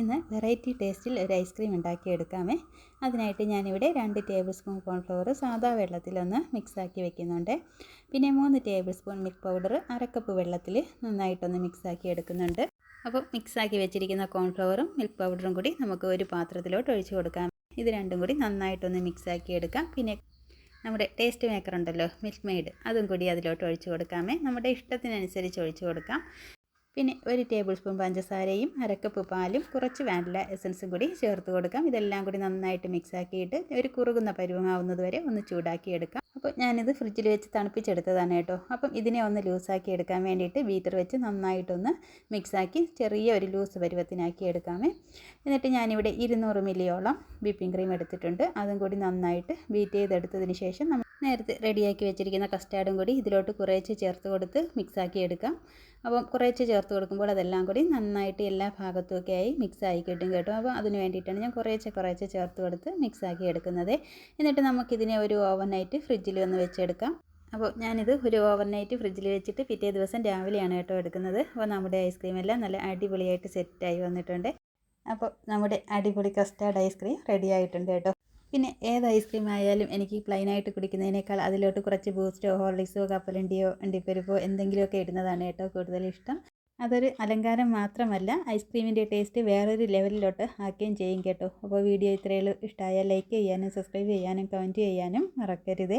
ഇന്ന് വെറൈറ്റി ടേസ്റ്റിൽ ഒരു ഐസ്ക്രീം ഉണ്ടാക്കിയെടുക്കാമേ. അതിനായിട്ട് ഞാനിവിടെ രണ്ട് ടേബിൾ സ്പൂൺ കോൺഫ്ലവർ സാധാ വെള്ളത്തിലൊന്ന് മിക്സാക്കി വെക്കുന്നുണ്ട്. പിന്നെ മൂന്ന് ടേബിൾ സ്പൂൺ മിൽക്ക് പൗഡർ അരക്കപ്പ് വെള്ളത്തിൽ നന്നായിട്ടൊന്ന് മിക്സാക്കി എടുക്കുന്നുണ്ട്. അപ്പോൾ മിക്സാക്കി വെച്ചിരിക്കുന്ന കോൺഫ്ലവറും മിൽക്ക് പൗഡറും കൂടി നമുക്ക് ഒരു പാത്രത്തിലോട്ട് ഒഴിച്ചു കൊടുക്കാം. ഇത് രണ്ടും കൂടി നന്നായിട്ടൊന്ന് മിക്സാക്കി എടുക്കാം. പിന്നെ നമ്മുടെ ടേസ്റ്റ് മേക്കർ ഉണ്ടല്ലോ മിൽക്ക് മെയ്ഡ് അതും കൂടി അതിലോട്ട് ഒഴിച്ചു കൊടുക്കാമേ. നമ്മുടെ ഇഷ്ടത്തിനനുസരിച്ച് ഒഴിച്ചു കൊടുക്കാം. പിന്നെ ഒരു ടേബിൾ സ്പൂൺ പഞ്ചസാരയും അരക്കപ്പ് പാലും കുറച്ച് വാനില എസൻസും കൂടി ചേർത്ത് കൊടുക്കാം. ഇതെല്ലാം കൂടി നന്നായിട്ട് മിക്സ് ആക്കിയിട്ട് ഒരു കുറുകുന്ന പരുവമാവുന്നത് വരെ ഒന്ന് ചൂടാക്കി എടുക്കാം. അപ്പോൾ ഞാനിത് ഫ്രിഡ്ജിൽ വെച്ച് തണുപ്പിച്ചെടുത്തതാണ് കേട്ടോ. അപ്പം ഇതിനെ ഒന്ന് ലൂസാക്കി എടുക്കാൻ വേണ്ടിയിട്ട് ബീറ്റർ വെച്ച് നന്നായിട്ടൊന്ന് മിക്സാക്കി ചെറിയ ഒരു ലൂസ് പരുവത്തിനാക്കി എടുക്കാമേ. എന്നിട്ട് ഞാനിവിടെ ഇരുന്നൂറ് മില്ലിയോളം വിപ്പിംഗ് ക്രീം എടുത്തിട്ടുണ്ട്. അതും കൂടി നന്നായിട്ട് ബീറ്റ് ചെയ്തെടുത്തതിന് ശേഷം നമ്മൾ നേരത്തെ റെഡിയാക്കി വെച്ചിരിക്കുന്ന കസ്റ്റാർഡും കൂടി ഇതിലോട്ട് കുറേശ്ശെ ചേർത്ത് കൊടുത്ത് മിക്സാക്കി എടുക്കാം. അപ്പം കുറേശ്ശെ ചേർത്ത് കൊടുക്കുമ്പോൾ അതെല്ലാം കൂടി നന്നായിട്ട് എല്ലാ ഭാഗത്തുമൊക്കെ ആയി മിക്സ് ആയി കിട്ടും കേട്ടോ. അപ്പോൾ അതിന് വേണ്ടിയിട്ടാണ് ഞാൻ കുറേശ്ശെ കുറേശ്ശെ ചേർത്ത് കൊടുത്ത് മിക്സാക്കി എടുക്കുന്നത്. എന്നിട്ട് നമുക്കിതിനെ ഒരു ഓവർനൈറ്റ് ഫ്രിഡ്ജിൽ ഒന്ന് വെച്ചെടുക്കാം. അപ്പോൾ ഞാനിത് ഒരു ഓവർനൈറ്റ് ഫ്രിഡ്ജിൽ വെച്ചിട്ട് പിറ്റേ ദിവസം രാവിലെയാണ് കേട്ടോ എടുക്കുന്നത്. അപ്പോൾ നമ്മുടെ ഐസ്ക്രീം എല്ലാം നല്ല അടിപൊളിയായിട്ട് സെറ്റായി വന്നിട്ടുണ്ട്. അപ്പോൾ നമ്മുടെ അടിപൊളി കസ്റ്റാർഡ് ഐസ്ക്രീം റെഡി ആയിട്ടുണ്ട് കേട്ടോ. പിന്നെ ഏത് ഐസ്ക്രീം ആയാലും എനിക്ക് പ്ലെയിനായിട്ട് കുടിക്കുന്നതിനേക്കാൾ അതിലോട്ട് കുറച്ച് ബൂസ്റ്റോ ഹോർലിക്സോ കപ്പലണ്ടിയോ അണ്ടിപ്പരിപ്പോ എന്തെങ്കിലുമൊക്കെ ഇടുന്നതാണ് കേട്ടോ കൂടുതൽ ഇഷ്ടം. അതൊരു അലങ്കാരം മാത്രമല്ല ഐസ്ക്രീമിന്റെ ടേസ്റ്റ് വേറൊരു ലെവലിലോട്ട് ആക്കുകയും ചെയ്യും കേട്ടോ. അപ്പോൾ വീഡിയോ ഇത്രയുള്ളൂ ഇഷ്ടമായാൽ ലൈക്ക് ചെയ്യാനും സബ്സ്ക്രൈബ് ചെയ്യാനും കമന്റ് ചെയ്യാനും മറക്കരുത്.